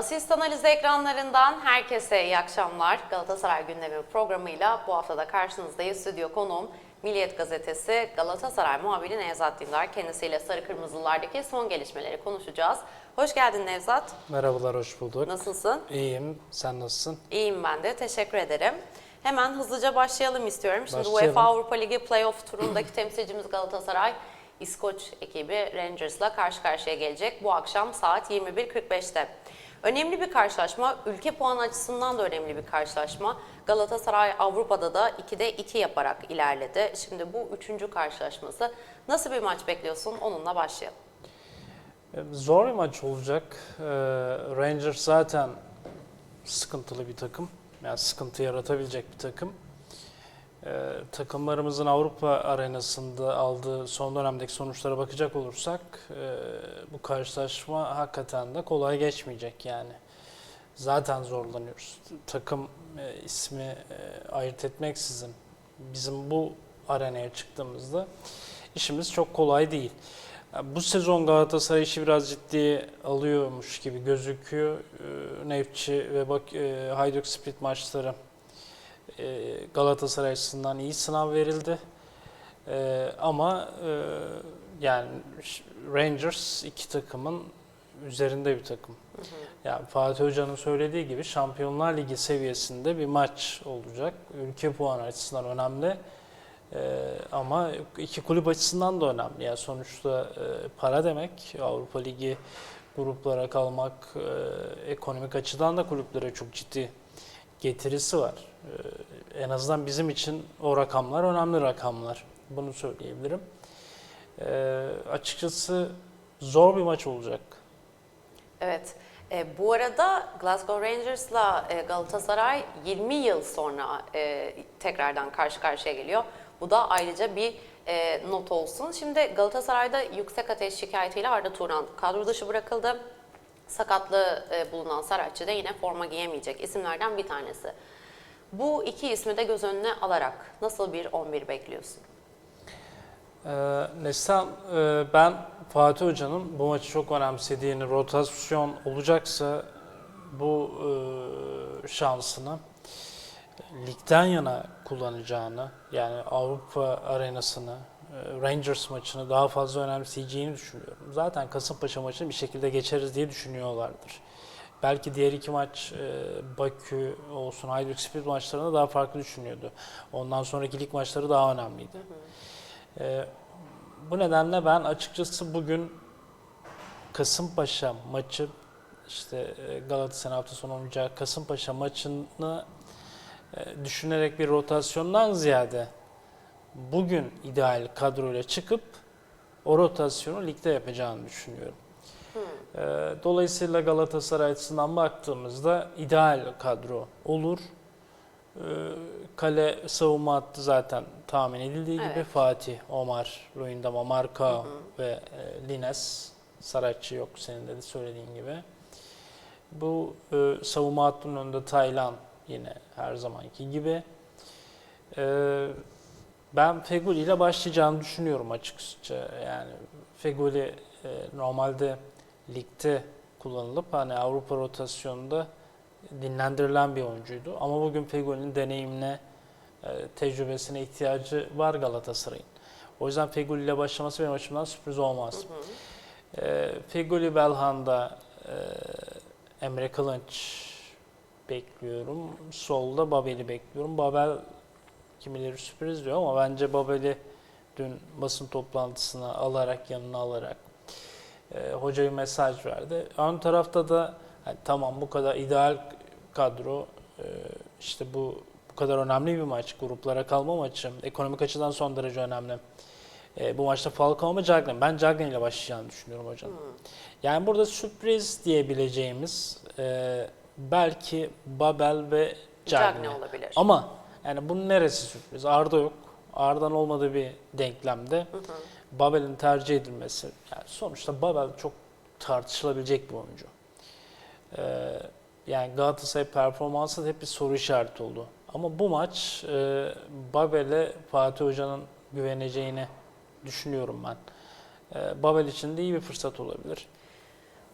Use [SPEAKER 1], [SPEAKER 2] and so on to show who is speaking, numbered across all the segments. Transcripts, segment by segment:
[SPEAKER 1] Asist Analiz ekranlarından herkese iyi akşamlar. Galatasaray gündemi programıyla bu haftada karşınızdayız. Stüdyo konuğum Milliyet Gazetesi Galatasaray muhabiri Nevzat Dindar. Kendisiyle Sarı Kırmızılardaki son gelişmeleri konuşacağız. Hoş geldin Nevzat.
[SPEAKER 2] Merhabalar, hoş bulduk.
[SPEAKER 1] Nasılsın?
[SPEAKER 2] İyiyim, sen nasılsın?
[SPEAKER 1] İyiyim ben de. Teşekkür ederim. Hemen hızlıca başlayalım istiyorum. Şimdi
[SPEAKER 2] Başlayalım.
[SPEAKER 1] UEFA Avrupa Ligi playoff turundaki temsilcimiz Galatasaray İskoç ekibi Rangers'la karşı karşıya gelecek bu akşam saat 21.45'te. Önemli bir karşılaşma, ülke puan açısından da önemli bir karşılaşma. Galatasaray Avrupa'da da 2'de 2 yaparak ilerledi. Şimdi bu üçüncü karşılaşması. Nasıl bir maç bekliyorsun? Onunla başlayalım.
[SPEAKER 2] Zor bir maç olacak. Ee, Rangers zaten sıkıntılı bir takım. Yani sıkıntı yaratabilecek bir takım. Ee, takımlarımızın Avrupa arenasında aldığı son dönemdeki sonuçlara bakacak olursak e, bu karşılaşma hakikaten de kolay geçmeyecek yani. Zaten zorlanıyoruz. Takım e, ismi e, ayırt etmeksizin bizim bu arenaya çıktığımızda işimiz çok kolay değil. Bu sezon Galatasaray işi biraz ciddiye alıyormuş gibi gözüküyor. Ee, Nefçi ve bak e, Hajduk Split maçları e, Galatasaray açısından iyi sınav verildi. E, ama e, yani Rangers iki takımın üzerinde bir takım. Yani Fatih Hoca'nın söylediği gibi Şampiyonlar Ligi seviyesinde bir maç olacak. Ülke puanı açısından önemli. Ee, ama iki kulüp açısından da önemli. Yani sonuçta e, para demek. Avrupa Ligi gruplara kalmak e, ekonomik açıdan da kulüplere çok ciddi getirisi var. Ee, en azından bizim için o rakamlar önemli rakamlar. Bunu söyleyebilirim. Ee, açıkçası zor bir maç olacak.
[SPEAKER 1] Evet. E, bu arada Glasgow Rangers'la e, Galatasaray 20 yıl sonra e, tekrardan karşı karşıya geliyor. Bu da ayrıca bir e, not olsun. Şimdi Galatasaray'da yüksek ateş şikayetiyle Arda Turan kadro dışı bırakıldı. Sakatlığı e, bulunan Saratçı da yine forma giyemeyecek isimlerden bir tanesi. Bu iki ismi de göz önüne alarak nasıl bir 11 bekliyorsun?
[SPEAKER 2] Ee, Neslihan, e, ben Fatih Hoca'nın bu maçı çok önemsediğini, rotasyon olacaksa bu e, şansını ligden yana kullanacağını, yani Avrupa arenasını, e, Rangers maçını daha fazla önemseyeceğini düşünüyorum. Zaten Kasımpaşa maçını bir şekilde geçeriz diye düşünüyorlardır. Belki diğer iki maç e, Bakü olsun, Hajduk Split maçlarında daha farklı düşünüyordu. Ondan sonraki lig maçları daha önemliydi. Ee, bu nedenle ben açıkçası bugün Kasımpaşa maçı işte e, Galatasaray hafta sonu oynayacağı Kasımpaşa maçını e, düşünerek bir rotasyondan ziyade bugün ideal kadroyla çıkıp o rotasyonu ligde yapacağını düşünüyorum. Ee, Dolayısıyla Galatasaray açısından baktığımızda ideal kadro olur. Ee, Kale savunma hattı zaten tahmin edildiği gibi
[SPEAKER 1] Evet.
[SPEAKER 2] Fatih, Omar, Luyendama, Marka ve e, Lines. Saratçı yok senin de söylediğin gibi. Bu e, savunma hattının önünde Taylan yine her zamanki gibi. Ee, ben Feguli ile başlayacağını düşünüyorum açıkçası. Yani Feguli e, normalde ligde kullanılıp hani Avrupa rotasyonunda dinlendirilen bir oyuncuydu. Ama bugün Feguli'nin deneyimine, e, tecrübesine ihtiyacı var Galatasaray'ın. O yüzden Feguli ile başlaması benim açımdan sürpriz olmaz. E, Feguli Belhanda, e, Emre Kılınç bekliyorum. Solda Babel'i bekliyorum. Babel kimileri sürpriz diyor ama bence Babel'i dün basın toplantısına alarak, yanına alarak e, hocaya mesaj verdi. Ön tarafta da hani tamam bu kadar ideal kadro, e, işte bu bu kadar önemli bir maç, gruplara kalma maçı, ekonomik açıdan son derece önemli. E, bu maçta Falcao mu Cagney? Ben Cagney ile başlayacağını düşünüyorum hocam. Yani burada sürpriz diyebileceğimiz e, belki Babel ve Cagney.
[SPEAKER 1] Cagney olabilir.
[SPEAKER 2] Ama yani bunun neresi sürpriz? Arda yok. Arda'nın olmadığı bir denklemde Babel'in tercih edilmesi. Yani sonuçta Babel çok tartışılabilecek bir oyuncu. Ee, yani Galatasaray performansı da hep bir soru işareti oldu. Ama bu maç e, Babel'e Fatih Hoca'nın güveneceğini düşünüyorum ben. Ee, Babel için de iyi bir fırsat olabilir.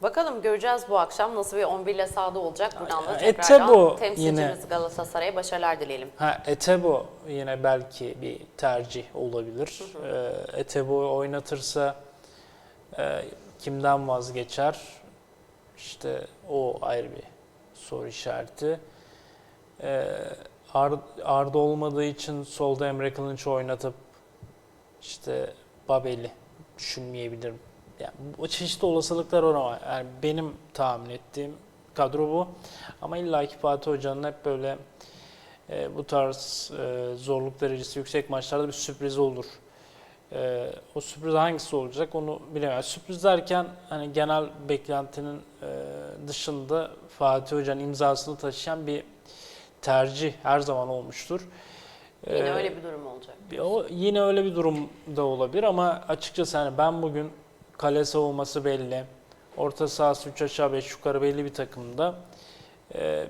[SPEAKER 1] Bakalım göreceğiz bu akşam nasıl bir 11 ile sahada olacak. Buradan da tekrardan
[SPEAKER 2] Etebo
[SPEAKER 1] temsilcimiz
[SPEAKER 2] yine-
[SPEAKER 1] Galatasaray'a başarılar dileyelim.
[SPEAKER 2] Ha Etebo yine belki bir tercih olabilir. Ee, Etebo'yu oynatırsa e, kimden vazgeçer? İşte o ayrı bir soru işareti. Ee, Ar- Arda olmadığı için solda Emre Kılınç'ı oynatıp işte Babel'i düşünmeyebilirim. Yani bu çeşitli olasılıklar var ama yani benim tahmin ettiğim kadro bu. Ama illa ki Fatih Hoca'nın hep böyle e, bu tarz e, zorluk derecesi yüksek maçlarda bir sürpriz olur. E, o sürpriz hangisi olacak onu. Yani sürpriz derken hani genel beklentinin e, dışında Fatih Hoca'nın imzasını taşıyan bir tercih her zaman olmuştur.
[SPEAKER 1] Yine
[SPEAKER 2] E,
[SPEAKER 1] öyle bir durum olacak.
[SPEAKER 2] O yine öyle bir durum da olabilir ama açıkçası hani ben bugün kale savunması belli, orta sahası 3 aşağı 5 yukarı belli bir takımda e,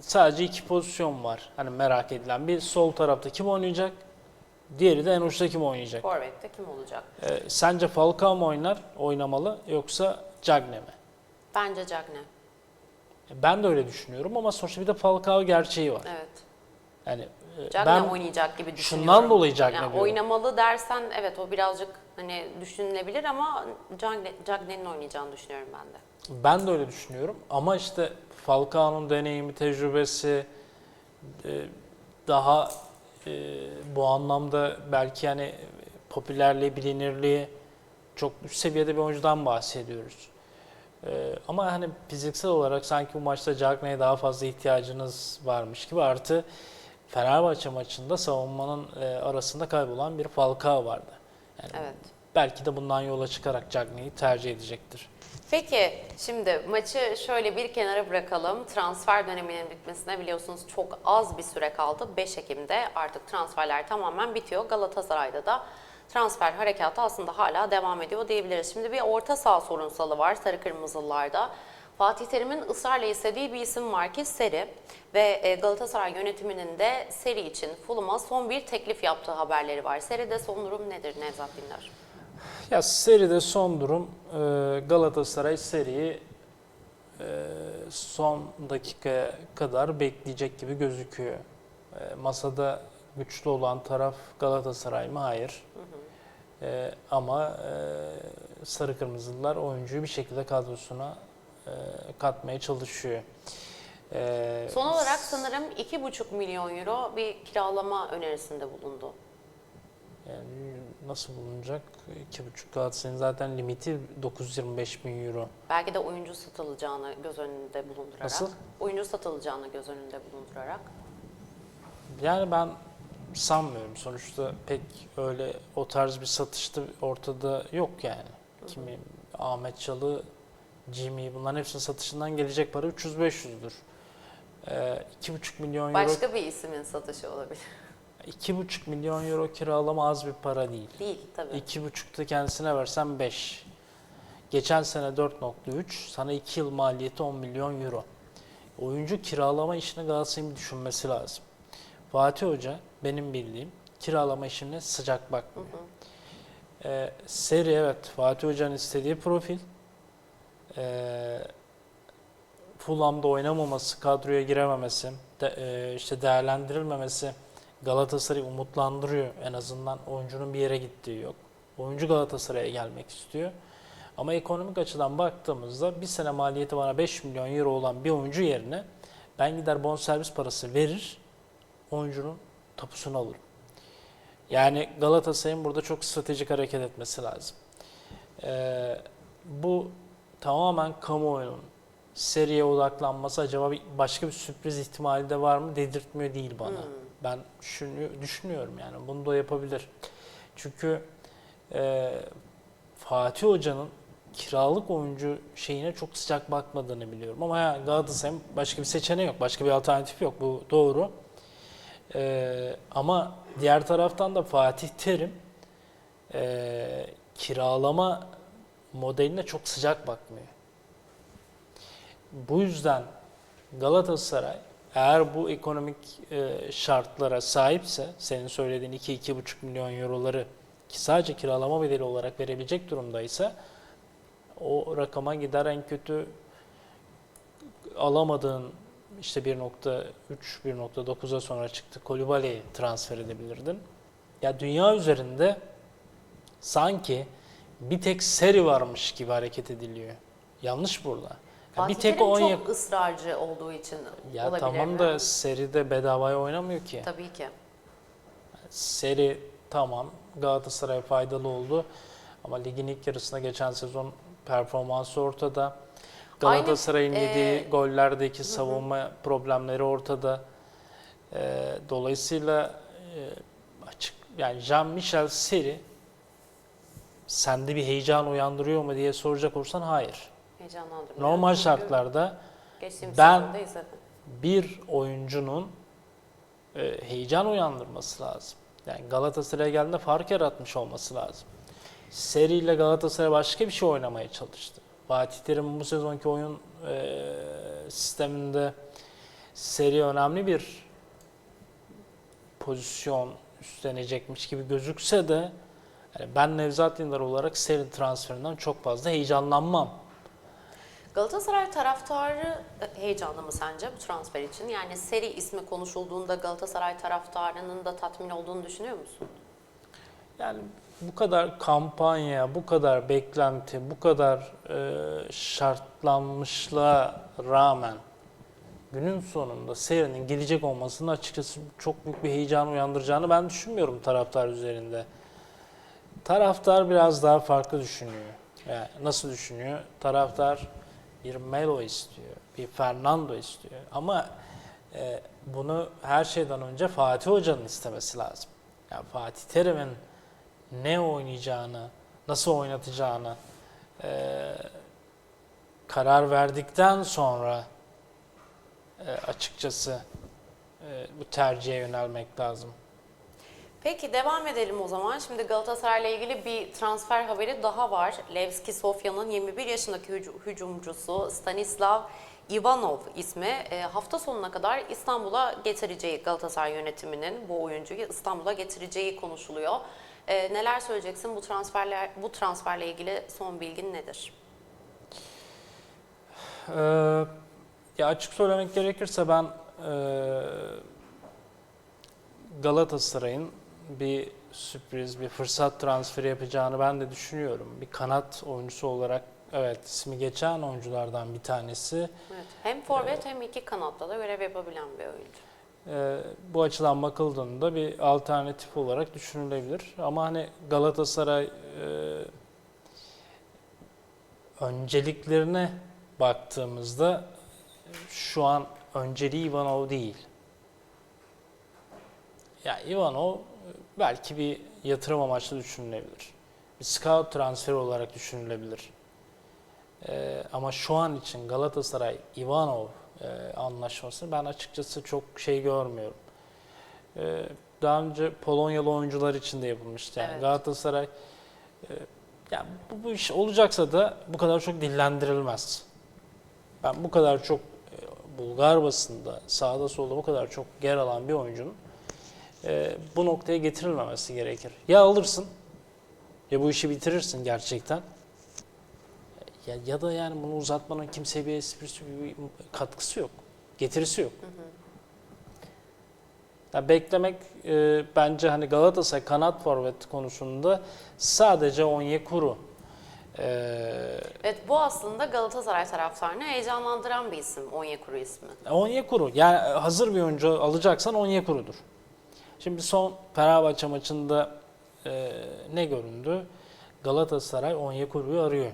[SPEAKER 2] sadece iki pozisyon var. Hani merak edilen bir sol tarafta kim oynayacak? Diğeri de en uçta kim oynayacak?
[SPEAKER 1] Forvet'te kim olacak?
[SPEAKER 2] E, sence Falcao mu oynar, oynamalı yoksa Cagne mi?
[SPEAKER 1] Bence Cagne.
[SPEAKER 2] E, Ben de öyle düşünüyorum ama sonuçta bir de Falcao gerçeği var.
[SPEAKER 1] Evet.
[SPEAKER 2] Yani e,
[SPEAKER 1] Cagne
[SPEAKER 2] ben
[SPEAKER 1] oynayacak gibi düşünüyorum.
[SPEAKER 2] şundan dolayı Cagne
[SPEAKER 1] yani
[SPEAKER 2] diyorum.
[SPEAKER 1] Oynamalı dersen evet o birazcık hani düşünülebilir ama Cagne, Cagne'nin oynayacağını düşünüyorum ben de.
[SPEAKER 2] Ben de öyle düşünüyorum ama işte Falcao'nun deneyimi, tecrübesi e, daha e, bu anlamda belki yani popülerliği, bilinirliği çok üst seviyede bir oyuncudan bahsediyoruz. E, ama hani fiziksel olarak sanki bu maçta Cagney'e daha fazla ihtiyacınız varmış gibi artı Fenerbahçe maçında savunmanın arasında kaybolan bir Falcao vardı. Yani
[SPEAKER 1] Evet.
[SPEAKER 2] belki de bundan yola çıkarak Cagney'i tercih edecektir.
[SPEAKER 1] Peki şimdi maçı şöyle bir kenara bırakalım. Transfer döneminin bitmesine biliyorsunuz çok az bir süre kaldı. 5 Ekim'de artık transferler tamamen bitiyor. Galatasaray'da da transfer harekatı aslında hala devam ediyor diyebiliriz. Şimdi bir orta saha sorunsalı var Sarı Kırmızılılarda. Fatih Terim'in ısrarla istediği bir isim var ki Seri ve e, Galatasaray yönetiminin de Seri için Fulham'a son bir teklif yaptığı haberleri var. Seri'de son durum nedir Nevzat Dindar?
[SPEAKER 2] Ya seride son durum e, Galatasaray seriyi e, son dakikaya kadar bekleyecek gibi gözüküyor. Masada güçlü olan taraf Galatasaray mı? Hayır. E, Ama e, Sarı Kırmızılar oyuncuyu bir şekilde kadrosuna katmaya çalışıyor. E,
[SPEAKER 1] Son olarak sanırım 2,5 milyon euro bir kiralama önerisinde bulundu.
[SPEAKER 2] Yani nasıl bulunacak? 2,5 Galatasaray'ın zaten limiti 925 bin euro.
[SPEAKER 1] Belki de oyuncu satılacağını göz önünde bulundurarak.
[SPEAKER 2] Nasıl?
[SPEAKER 1] Oyuncu satılacağını göz önünde bulundurarak.
[SPEAKER 2] Yani ben sanmıyorum. Sonuçta pek öyle o tarz bir satışta ortada yok yani. Kimi Ahmet Çalı, Jimmy bunların hepsinin satışından gelecek para 300-500'dür. Ee, 2,5 milyon euro
[SPEAKER 1] Başka bir ismin satışı olabilir.
[SPEAKER 2] 2,5 milyon euro kiralama az bir para değil.
[SPEAKER 1] Değil tabii.
[SPEAKER 2] 2,5'ta kendisine versen 5. Geçen sene 4.3, sana 2 yıl maliyeti 10 milyon euro. Oyuncu kiralama işini Galatasaray'ın düşünmesi lazım. Fatih Hoca benim bildiğim kiralama işine sıcak bakmıyor. Ee, seri evet Fatih Hoca'nın istediği profil. Ee, Fulham'da oynamaması, kadroya girememesi, de, e, işte değerlendirilmemesi Galatasaray'ı umutlandırıyor. En azından oyuncunun bir yere gittiği yok. Oyuncu Galatasaray'a gelmek istiyor. Ama ekonomik açıdan baktığımızda bir sene maliyeti bana 5 milyon euro olan bir oyuncu yerine ben gider bonservis parası verir, oyuncunun tapusunu alırım. Yani Galatasaray'ın burada çok stratejik hareket etmesi lazım. Ee, bu tamamen kamuoyunun seriye odaklanması acaba bir, başka bir sürpriz ihtimali de var mı dedirtmiyor değil bana. Ben düşünü- düşünüyorum yani bunu da yapabilir. Çünkü e, Fatih Hoca'nın kiralık oyuncu şeyine çok sıcak bakmadığını biliyorum. Ama ya Galatasaray'ın başka bir seçeneği yok, başka bir alternatif yok. Bu doğru. E, ama diğer taraftan da Fatih Terim e, kiralama modeline çok sıcak bakmıyor. Bu yüzden Galatasaray eğer bu ekonomik e, şartlara sahipse senin söylediğin 2-2,5 milyon euroları ki sadece kiralama bedeli olarak verebilecek durumdaysa o rakama gider en kötü alamadığın işte 1.3 1.9'a sonra çıktı. Kolibali'yi transfer edebilirdin. Ya dünya üzerinde sanki bir tek seri varmış gibi hareket ediliyor. Yanlış burada. Ya
[SPEAKER 1] Fatih
[SPEAKER 2] bir tek Onyek
[SPEAKER 1] çok ısrarcı olduğu için
[SPEAKER 2] ya
[SPEAKER 1] olabilir
[SPEAKER 2] tamam
[SPEAKER 1] mi?
[SPEAKER 2] da seride bedavaya oynamıyor ki.
[SPEAKER 1] Tabii ki.
[SPEAKER 2] Seri tamam Galatasaray faydalı oldu ama ligin ilk yarısına geçen sezon performansı ortada. Galatasaray'ın yediği
[SPEAKER 1] e,
[SPEAKER 2] gollerdeki savunma problemleri ortada. E, dolayısıyla e, açık yani Jean Michel Seri sende bir heyecan uyandırıyor mu diye soracak olursan hayır.
[SPEAKER 1] Heyecanlandırıyor.
[SPEAKER 2] Normal şartlarda
[SPEAKER 1] Geçtiğimiz
[SPEAKER 2] ben- bir oyuncunun e, heyecan uyandırması lazım. Yani Galatasaray'a geldiğinde fark yaratmış olması lazım. Seriyle Galatasaray başka bir şey oynamaya çalıştı. Fatih Terim'in bu sezonki oyun e, sisteminde seri önemli bir pozisyon üstlenecekmiş gibi gözükse de yani ben Nevzat Yıldar olarak seri transferinden çok fazla heyecanlanmam.
[SPEAKER 1] Galatasaray taraftarı e, heyecanlı mı sence bu transfer için? Yani seri ismi konuşulduğunda Galatasaray taraftarının da tatmin olduğunu düşünüyor musun?
[SPEAKER 2] Yani bu kadar kampanya, bu kadar beklenti, bu kadar e, şartlanmışlığa rağmen günün sonunda serinin gelecek olmasının açıkçası çok büyük bir heyecan uyandıracağını ben düşünmüyorum taraftar üzerinde. Taraftar biraz daha farklı düşünüyor. Yani nasıl düşünüyor? Taraftar bir Melo istiyor, bir Fernando istiyor. Ama e, bunu her şeyden önce Fatih Hoca'nın istemesi lazım. Yani Fatih Terim'in ne oynayacağını, nasıl oynatacağını e, karar verdikten sonra e, açıkçası e, bu tercihe yönelmek lazım.
[SPEAKER 1] Peki devam edelim o zaman. Şimdi Galatasaray'la ilgili bir transfer haberi daha var. Levski Sofya'nın 21 yaşındaki hücu- hücumcusu Stanislav Ivanov ismi e, hafta sonuna kadar İstanbul'a getireceği Galatasaray yönetiminin bu oyuncuyu İstanbul'a getireceği konuşuluyor. E, neler söyleyeceksin bu transferler bu transferle ilgili son bilgin nedir?
[SPEAKER 2] Ee, ya açık söylemek gerekirse ben e, Galatasaray'ın bir sürpriz, bir fırsat transferi yapacağını ben de düşünüyorum. Bir kanat oyuncusu olarak evet ismi geçen oyunculardan bir tanesi.
[SPEAKER 1] Evet. Hem forvet hem iki kanatta da görev yapabilen bir oyuncu.
[SPEAKER 2] Ee, bu açıdan bakıldığında bir alternatif olarak düşünülebilir. Ama hani Galatasaray e, önceliklerine baktığımızda şu an önceliği Ivanov değil. Ya Ivanov belki bir yatırım amaçlı düşünülebilir. Bir scout transferi olarak düşünülebilir. Ee, ama şu an için Galatasaray Ivanov e, anlaşması ben açıkçası çok şey görmüyorum. Ee, daha önce Polonyalı oyuncular için de yapılmıştı. Yani
[SPEAKER 1] Evet.
[SPEAKER 2] Galatasaray e, yani bu, bu iş olacaksa da bu kadar çok dillendirilmez. Ben bu kadar çok e, Bulgar basında sağda solda bu kadar çok yer alan bir oyuncunun e, bu noktaya getirilmemesi gerekir. Ya alırsın ya bu işi bitirirsin gerçekten. Ya, ya da yani bunu uzatmanın kimseye bir esprisi, bir katkısı yok. Getirisi yok. Ya beklemek e, bence hani Galatasaray kanat forvet konusunda sadece Onyekuru e,
[SPEAKER 1] Evet bu aslında Galatasaray taraftarını heyecanlandıran bir isim Onyekuru ismi.
[SPEAKER 2] Onyekuru. Yani hazır bir oyuncu alacaksan Onyekuru'dur. Şimdi son Fenerbahçe maçında e, ne göründü? Galatasaray Onyekuru'yu arıyor.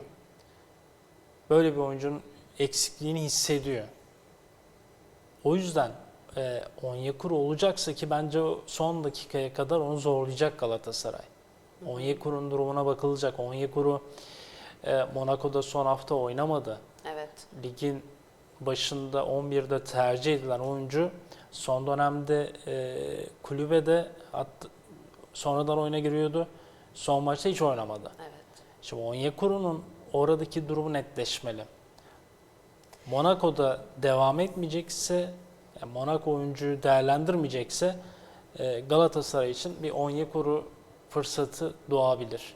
[SPEAKER 2] Böyle bir oyuncunun eksikliğini hissediyor. O yüzden e, Onyekuru olacaksa ki bence son dakikaya kadar onu zorlayacak Galatasaray. Onyekuru'nun durumuna bakılacak. Onyekuru e, Monaco'da son hafta oynamadı
[SPEAKER 1] Evet.
[SPEAKER 2] ligin başında 11'de tercih edilen oyuncu son dönemde e, kulübede hatta sonradan oyuna giriyordu. Son maçta hiç oynamadı.
[SPEAKER 1] Evet.
[SPEAKER 2] Şimdi Onyekuru'nun oradaki durumu netleşmeli. Monaco'da devam etmeyecekse, yani Monaco oyuncuyu değerlendirmeyecekse e, Galatasaray için bir Onyekuru fırsatı doğabilir.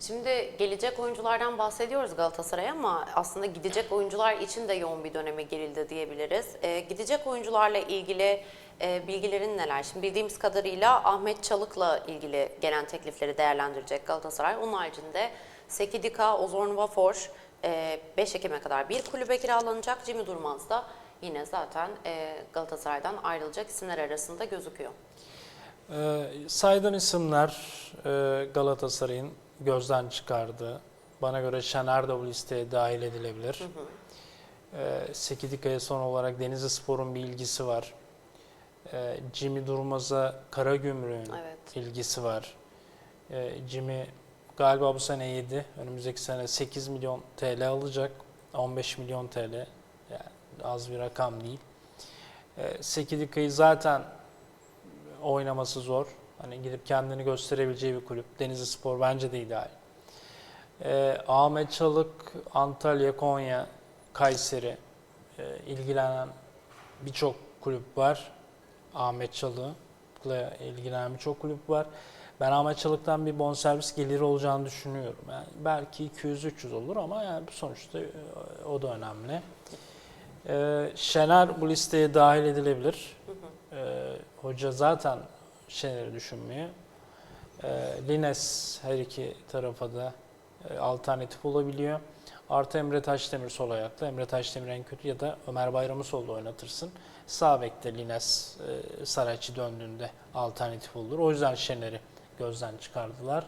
[SPEAKER 1] Şimdi gelecek oyunculardan bahsediyoruz Galatasaray ama aslında gidecek oyuncular için de yoğun bir döneme girildi diyebiliriz. Ee, gidecek oyuncularla ilgili e, bilgilerin neler? Şimdi bildiğimiz kadarıyla Ahmet Çalık'la ilgili gelen teklifleri değerlendirecek Galatasaray. Onun haricinde Sekidika, Ozorn Vafor e, 5 Ekim'e kadar bir kulübe kiralanacak. Jimmy Durmaz da yine zaten e, Galatasaray'dan ayrılacak isimler arasında gözüküyor.
[SPEAKER 2] Ee, saydığın isimler e, Galatasaray'ın gözden çıkardığı. Bana göre Şener de bu listeye dahil edilebilir. Ee, Sekidika'ya son olarak Denizli Spor'un bir ilgisi var. Ee, Jimmy Durmaz'a Karagümrük'ün
[SPEAKER 1] Evet.
[SPEAKER 2] ilgisi var. Ee, Jimmy galiba bu sene 7, önümüzdeki sene 8 milyon TL alacak. 15 milyon TL. Yani az bir rakam değil. Ee, Sekidika'yı zaten oynaması zor. Hani gidip kendini gösterebileceği bir kulüp. Denizli Spor bence de ideal. Ee, Ahmet Çalık, Antalya, Konya, Kayseri e, ilgilenen birçok kulüp var. Ahmet Çalık'la ilgilenen birçok kulüp var. Ben Ahmet Çalık'tan bir bonservis geliri olacağını düşünüyorum. Yani belki 200-300 olur ama yani sonuçta e, o da önemli. Ee, Şener bu listeye dahil edilebilir. Ee, hoca zaten Şener'i düşünmüyor. Ee, Lines her iki tarafa da e, alternatif olabiliyor. Artı Emre Taşdemir sol ayakta. Emre Taşdemir en kötü ya da Ömer Bayram'ı solda oynatırsın. Sağ bekte Lines e, Saracchi döndüğünde alternatif olur. O yüzden Şener'i gözden çıkardılar.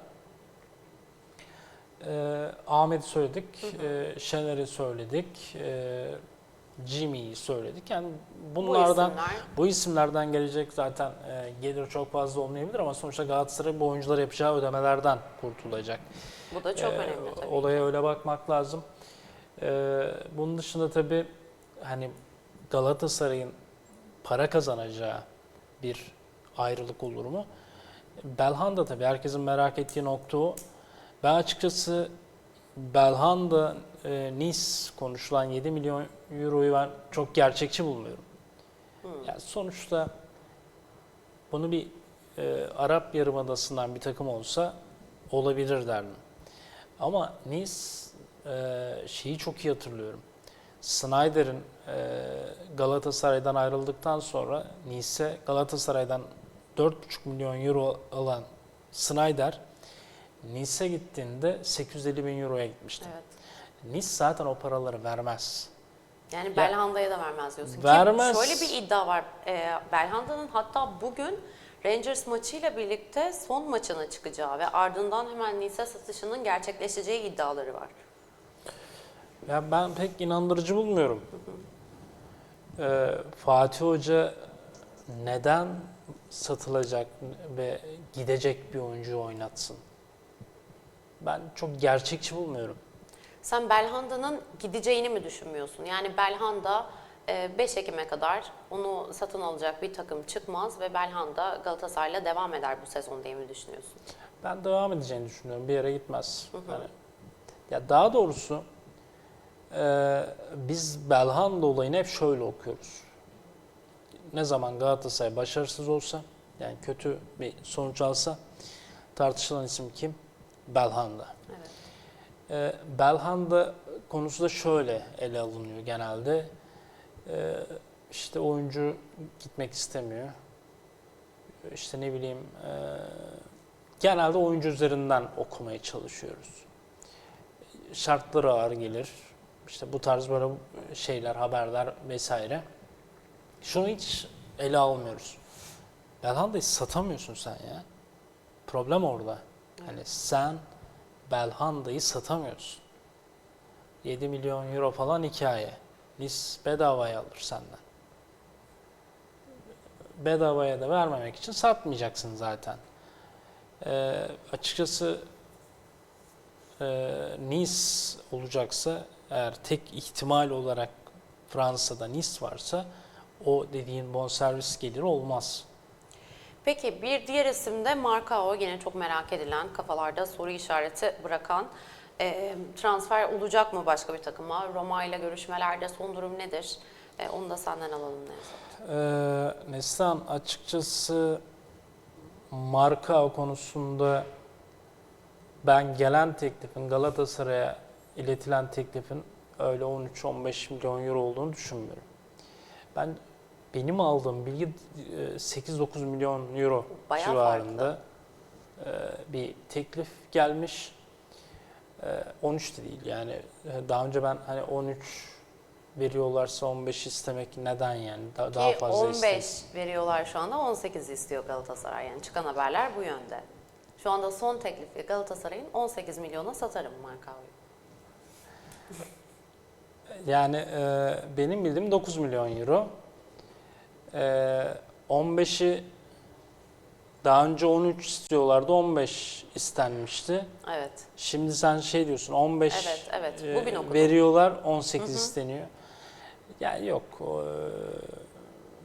[SPEAKER 2] Ee, Ahmet'i söyledik, e, Şener'i söyledik, e, Jimmy'yi söyledik. Yani bunlardan
[SPEAKER 1] Bu isimler
[SPEAKER 2] bu isimlerden gelecek zaten e, gelir çok fazla olmayabilir ama sonuçta Galatasaray bu oyunculara yapacağı ödemelerden kurtulacak.
[SPEAKER 1] bu da çok
[SPEAKER 2] Ee,
[SPEAKER 1] önemli tabii.
[SPEAKER 2] Olaya öyle bakmak lazım. Ee, bunun dışında tabii hani Galatasaray'ın para kazanacağı bir ayrılık olur mu? Belhanda tabii herkesin merak ettiği nokta o. Ben açıkçası Belhanda e, Nice konuşulan 7 milyon euroyu ben çok gerçekçi bulmuyorum. Yani sonuçta bunu bir e, Arap Yarımadası'ndan bir takım olsa olabilir derdim. Ama Nice e, şeyi çok iyi hatırlıyorum. Snyder'in e, Galatasaray'dan ayrıldıktan sonra Nice Galatasaray'dan 4,5 milyon euro alan Snyder Nice'e gittiğinde 850 bin euroya gitmişti.
[SPEAKER 1] Evet.
[SPEAKER 2] Nice zaten o paraları vermez.
[SPEAKER 1] Yani Belhanda'ya da vermez diyorsun.
[SPEAKER 2] Vermez.
[SPEAKER 1] Ki şöyle bir iddia var. Ee, Belhanda'nın hatta bugün Rangers maçıyla birlikte son maçına çıkacağı ve ardından hemen Nice satışının gerçekleşeceği iddiaları var.
[SPEAKER 2] Ya ben pek inandırıcı bulmuyorum. Ee, Fatih Hoca neden satılacak ve gidecek bir oyuncuyu oynatsın? Ben çok gerçekçi bulmuyorum.
[SPEAKER 1] Sen Belhanda'nın gideceğini mi düşünmüyorsun? Yani Belhanda e, 5 Ekim'e kadar onu satın alacak bir takım çıkmaz ve Belhanda Galatasaray'la devam eder bu sezon diye mi düşünüyorsun?
[SPEAKER 2] Ben devam edeceğini düşünüyorum. Bir yere gitmez. Yani, ya daha doğrusu e, biz Belhanda olayını hep şöyle okuyoruz. Ne zaman Galatasaray başarısız olsa, yani kötü bir sonuç alsa tartışılan isim kim? Belhanda.
[SPEAKER 1] Evet.
[SPEAKER 2] E, Belhanda konusu da şöyle ele alınıyor genelde. E, işte oyuncu gitmek istemiyor. İşte ne bileyim e, genelde oyuncu üzerinden okumaya çalışıyoruz. Şartları ağır gelir. İşte bu tarz böyle şeyler, haberler vesaire. Şunu hiç ele almıyoruz. Belhanda'yı satamıyorsun sen ya. Problem orada. Hani sen Belhanda'yı satamıyorsun. 7 milyon euro falan hikaye. Biz bedavaya alır senden. Bedavaya da vermemek için satmayacaksın zaten. Ee, açıkçası e, Nice olacaksa eğer tek ihtimal olarak Fransa'da Nice varsa o dediğin bonservis geliri olmaz.
[SPEAKER 1] Peki bir diğer isim de Marcao yine çok merak edilen kafalarda soru işareti bırakan e, transfer olacak mı başka bir takıma? Roma ile görüşmelerde son durum nedir? E, onu da senden alalım Nevzat.
[SPEAKER 2] Ee, Neslihan açıkçası marka konusunda ben gelen teklifin Galatasaray'a iletilen teklifin öyle 13-15 milyon euro olduğunu düşünmüyorum. Ben benim aldığım bilgi e, 8-9 milyon euro
[SPEAKER 1] Bayağı
[SPEAKER 2] civarında e, bir teklif gelmiş. E, 13 de değil yani E, daha önce ben hani 13 veriyorlarsa 15 istemek neden yani Da- daha
[SPEAKER 1] Ki
[SPEAKER 2] fazla
[SPEAKER 1] 15
[SPEAKER 2] istemek.
[SPEAKER 1] veriyorlar şu anda 18 istiyor Galatasaray yani çıkan haberler bu yönde. Şu anda son teklifi Galatasaray'ın 18 milyona satarım Markao'yu.
[SPEAKER 2] Yani e, benim bildiğim 9 milyon euro. E, 15'i daha önce 13 istiyorlardı 15 istenmişti.
[SPEAKER 1] Evet.
[SPEAKER 2] Şimdi sen şey diyorsun 15
[SPEAKER 1] Evet, evet.
[SPEAKER 2] e,
[SPEAKER 1] Bugün okudum.
[SPEAKER 2] veriyorlar 18
[SPEAKER 1] Hı hı.
[SPEAKER 2] isteniyor. Yani yok e,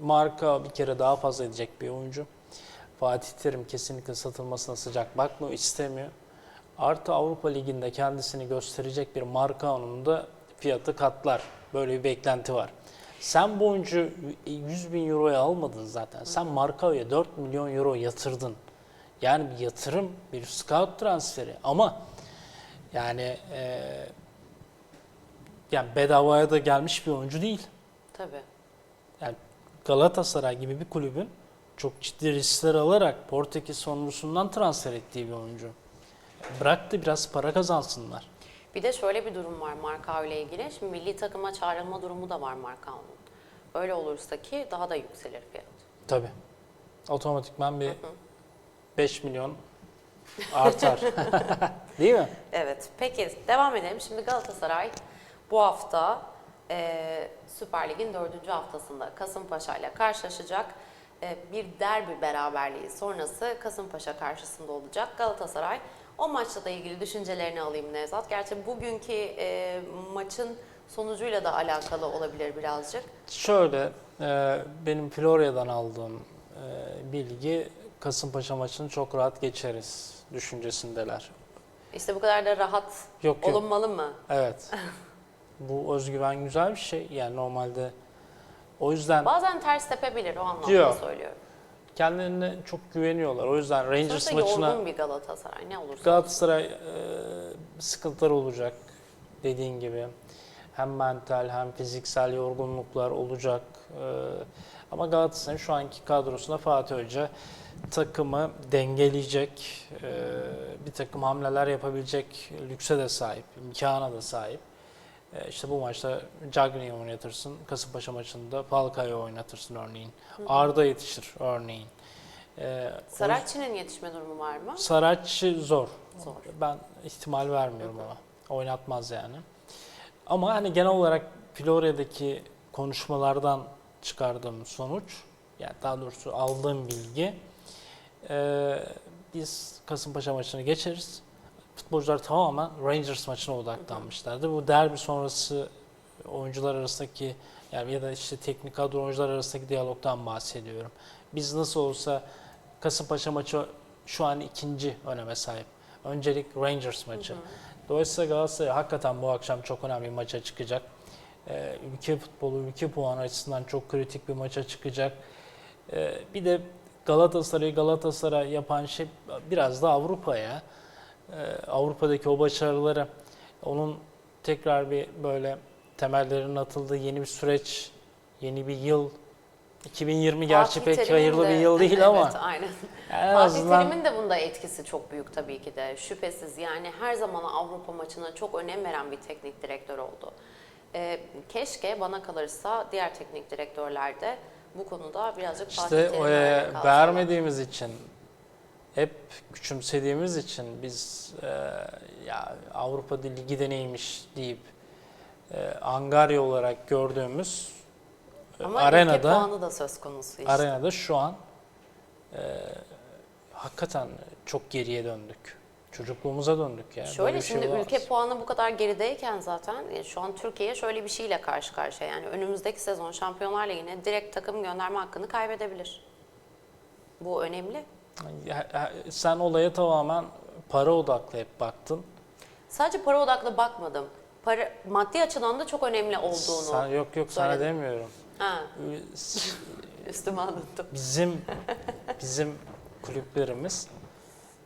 [SPEAKER 2] marka bir kere daha fazla edecek bir oyuncu. Fatih Terim kesinlikle satılmasına sıcak bakmıyor, istemiyor. Artı Avrupa Ligi'nde kendisini gösterecek bir marka anında fiyatı katlar. Böyle bir beklenti var. Sen bu oyuncu 100 bin euroya almadın zaten. Sen Markao'ya 4 milyon euro yatırdın. Yani bir yatırım, bir scout transferi ama yani e, yani bedavaya da gelmiş bir oyuncu değil.
[SPEAKER 1] Tabii.
[SPEAKER 2] Yani Galatasaray gibi bir kulübün çok ciddi riskler alarak Portekiz sonrasından transfer ettiği bir oyuncu. Bırak da biraz para kazansınlar.
[SPEAKER 1] Bir de şöyle bir durum var Markao ile ilgili. Şimdi milli takıma çağrılma durumu da var Markao'nun. Öyle olursa ki daha da yükselir fiyat.
[SPEAKER 2] Tabii. Otomatikman bir 5 milyon artar. Değil mi?
[SPEAKER 1] Evet. Peki devam edelim. Şimdi Galatasaray bu hafta e, Süper Lig'in dördüncü haftasında Kasımpaşa ile karşılaşacak. E, bir derbi beraberliği sonrası Kasımpaşa karşısında olacak. Galatasaray o maçla da ilgili düşüncelerini alayım Nevzat. Gerçi bugünkü e, maçın sonucuyla da alakalı olabilir birazcık.
[SPEAKER 2] Şöyle, e, benim Florya'dan aldığım e, bilgi Kasımpaşa maçını çok rahat geçeriz düşüncesindeler.
[SPEAKER 1] İşte bu kadar da rahat
[SPEAKER 2] Yok yok.
[SPEAKER 1] olunmalı mı?
[SPEAKER 2] Evet. Bu özgüven güzel bir şey. Yani normalde o yüzden
[SPEAKER 1] Bazen ters tepebilir o anlamda
[SPEAKER 2] Yok.
[SPEAKER 1] söylüyorum.
[SPEAKER 2] Kendilerine çok güveniyorlar. O yüzden Rangers
[SPEAKER 1] Sonuçta
[SPEAKER 2] maçına
[SPEAKER 1] yorgun bir Galatasaray ne olursa.
[SPEAKER 2] Galatasaray e, sıkıntılar olacak dediğin gibi. Hem mental hem fiziksel yorgunluklar olacak. E, ama Galatasaray'ın şu anki kadrosunda Fatih Hoca takımı dengeleyecek, e, bir takım hamleler yapabilecek lükse de sahip, imkana da sahip. E, işte bu maçta Cagney'i oynatırsın, Kasımpaşa maçında Falcao'yu oynatırsın örneğin. Arda yetişir örneğin. E, o
[SPEAKER 1] Saracchi'nin yetişme durumu var mı?
[SPEAKER 2] Saratçı zor.
[SPEAKER 1] Zor.
[SPEAKER 2] Ben ihtimal vermiyorum ona. Oynatmaz yani. Ama hani genel olarak Florya'daki konuşmalardan çıkardığım sonuç, yani daha doğrusu aldığım bilgi, eee, biz Kasımpaşa maçını geçeriz. Futbolcular tamamen Rangers maçına odaklanmışlardı. Bu derbi sonrası oyuncular arasındaki yani ya da işte teknik kadro oyuncular arasındaki diyalogdan bahsediyorum. Biz nasıl olsa Kasımpaşa maçı şu an ikinci öneme sahip. Öncelik Rangers maçı. Dolayısıyla Galatasaray hakikaten bu akşam çok önemli bir maça çıkacak. Ee, ülke futbolu, ülke puanı açısından çok kritik bir maça çıkacak. Ee, bir de Galatasaray'ı Galatasaray yapan şey biraz da Avrupa'ya. Ee, Avrupa'daki o başarıları, onun tekrar bir böyle temellerinin atıldığı yeni bir süreç, yeni bir yıl. 2020 gerçi
[SPEAKER 1] Fatih
[SPEAKER 2] pek hayırlı
[SPEAKER 1] de-
[SPEAKER 2] bir yıl değil
[SPEAKER 1] evet,
[SPEAKER 2] ama
[SPEAKER 1] aynen.
[SPEAKER 2] en
[SPEAKER 1] Fatih
[SPEAKER 2] azından
[SPEAKER 1] Terim'in de bunda etkisi çok büyük tabii ki de. Şüphesiz yani her zaman Avrupa maçına çok önem veren bir teknik direktör oldu. Ee, keşke bana kalırsa diğer teknik direktörler de bu konuda birazcık Fatih
[SPEAKER 2] İşte
[SPEAKER 1] Terim'e
[SPEAKER 2] e, vermediğimiz için, hep küçümsediğimiz için biz e, ya Avrupa Ligi de neymiş deyip e, angarya olarak gördüğümüz e,
[SPEAKER 1] Ama ülke
[SPEAKER 2] arenada
[SPEAKER 1] puanı da söz konusu işte.
[SPEAKER 2] arenada şu an e, hakikaten çok geriye döndük. Çocukluğumuza döndük yani.
[SPEAKER 1] Şöyle
[SPEAKER 2] Böyle şey
[SPEAKER 1] şimdi
[SPEAKER 2] olamaz.
[SPEAKER 1] ülke puanı bu kadar gerideyken zaten e, şu an Türkiye şöyle bir şeyle karşı karşıya. Yani önümüzdeki sezon Şampiyonlar Ligi'ne direkt takım gönderme hakkını kaybedebilir. Bu önemli.
[SPEAKER 2] Sen olaya tamamen para odaklı hep baktın.
[SPEAKER 1] Sadece para odaklı bakmadım. Para, maddi açıdan da çok önemli olduğunu.
[SPEAKER 2] Sen, yok yok sana demiyorum.
[SPEAKER 1] Ha, üstüme anlattım.
[SPEAKER 2] bizim bizim kulüplerimiz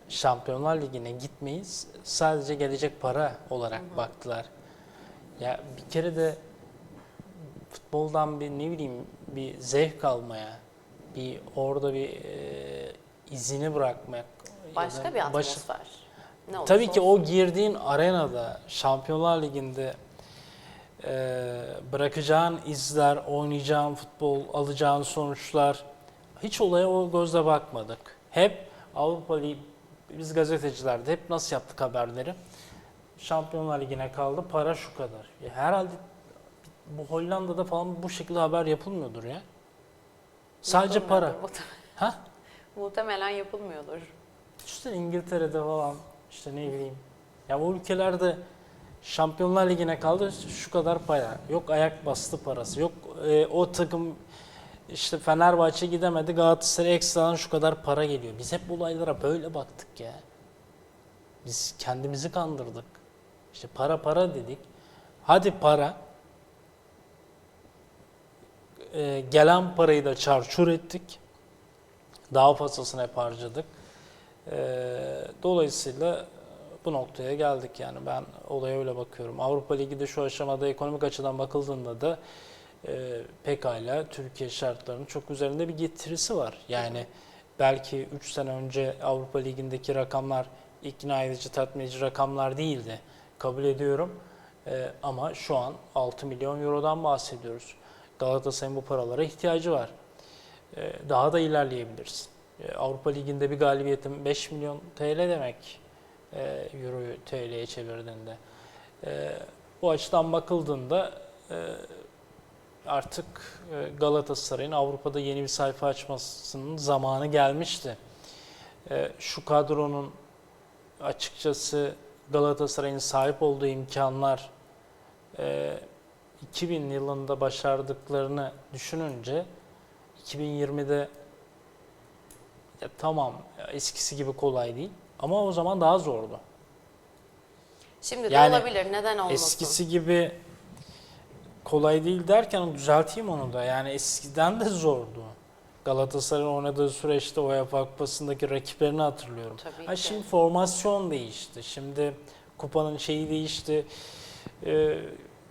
[SPEAKER 2] Şampiyonlar Ligi'ne gitmeyi s- sadece gelecek para olarak baktılar. Ya bir kere de futboldan bir ne bileyim bir zevk almaya, bir orada bir e, izini bırakmak.
[SPEAKER 1] Başka bir atmosfer. Ne olursa
[SPEAKER 2] Tabii ki
[SPEAKER 1] olsun.
[SPEAKER 2] o girdiğin arenada Şampiyonlar Ligi'nde e, bırakacağın izler, oynayacağın futbol, alacağın sonuçlar hiç olaya o gözle bakmadık. Hep Avrupa Ligi, biz gazeteciler de hep nasıl yaptık haberleri? Şampiyonlar Ligi'ne kaldı, para şu kadar. Ya herhalde bu Hollanda'da falan bu şekilde haber yapılmıyordur ya. Sadece para. Ha?
[SPEAKER 1] Muhtemelen yapılmıyordur.
[SPEAKER 2] İşte İngiltere'de falan işte ne bileyim. Ya bu ülkelerde Şampiyonlar Ligi'ne kaldı şu kadar para. Yok ayak bastı parası. Yok e, o takım işte Fenerbahçe gidemedi Galatasaray ekstradan şu kadar para geliyor. Biz hep olaylara böyle baktık ya. Biz kendimizi kandırdık. İşte para para dedik. Hadi para. E, gelen parayı da çarçur ettik. Daha fazlasını hep harcadık. Ee, dolayısıyla bu noktaya geldik yani ben olaya öyle bakıyorum. Avrupa Ligi de şu aşamada ekonomik açıdan bakıldığında da e, pekala Türkiye şartlarının çok üzerinde bir getirisi var. Yani belki 3 sene önce Avrupa Ligi'ndeki rakamlar ikna edici, tatmin edici rakamlar değildi. Kabul ediyorum. Ee, ama şu an 6 milyon eurodan bahsediyoruz. Galatasaray'ın bu paralara ihtiyacı var. Ee, daha da ilerleyebiliriz. Ee, Avrupa Ligi'nde bir galibiyetin 5 milyon TL demek e, Euro'yu TL'ye çevirdiğinde. Ee, bu açıdan bakıldığında e, artık e, Galatasaray'ın Avrupa'da yeni bir sayfa açmasının zamanı gelmişti. Şu kadronun açıkçası Galatasaray'ın sahip olduğu imkanlar e, 2000 yılında başardıklarını düşününce 2020'de ya tamam eskisi gibi kolay değil ama o zaman daha zordu.
[SPEAKER 1] Şimdi de
[SPEAKER 2] Yani
[SPEAKER 1] olabilir. Neden olmasın?
[SPEAKER 2] Eskisi gibi kolay değil derken düzelteyim onu da. Yani eskiden de zordu. Galatasaray'ın oynadığı süreçte UEFA Kupası'ndaki rakiplerini hatırlıyorum.
[SPEAKER 1] Tabii
[SPEAKER 2] Ha,
[SPEAKER 1] ki.
[SPEAKER 2] şimdi formasyon değişti. Şimdi kupanın şeyi değişti. Ee,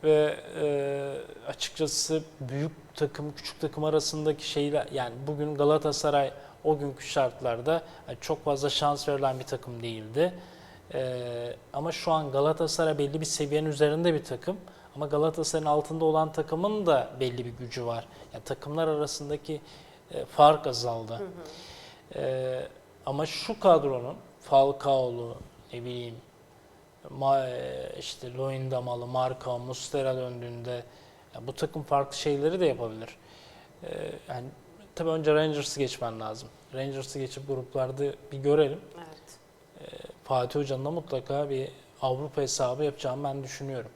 [SPEAKER 2] ve e, açıkçası büyük takım küçük takım arasındaki şeyler yani bugün Galatasaray o günkü şartlarda yani çok fazla şans verilen bir takım değildi. Ee, ama şu an Galatasaray belli bir seviyenin üzerinde bir takım. Ama Galatasaray'ın altında olan takımın da belli bir gücü var. Yani takımlar arasındaki e, fark azaldı. Ee, ama şu kadronun Falcao'lu, ne bileyim, Ma, e, işte Loindamalı, Marka, Mustera döndüğünde ya bu takım farklı şeyleri de yapabilir. Ee, yani tabii önce Rangers'ı geçmen lazım. Rangers'ı geçip gruplarda bir görelim.
[SPEAKER 1] Evet.
[SPEAKER 2] Fatih Hoca'nın da mutlaka bir Avrupa hesabı yapacağını ben düşünüyorum.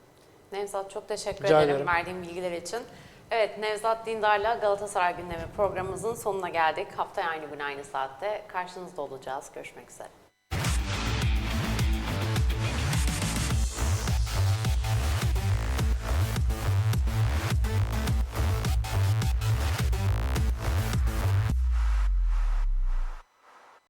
[SPEAKER 1] Nevzat çok teşekkür
[SPEAKER 2] Rica
[SPEAKER 1] ederim
[SPEAKER 2] ederim.
[SPEAKER 1] verdiğin bilgiler için. Evet Nevzat Dindar'la Galatasaray gündemi programımızın sonuna geldik. Haftaya aynı gün aynı saatte karşınızda olacağız. Görüşmek üzere.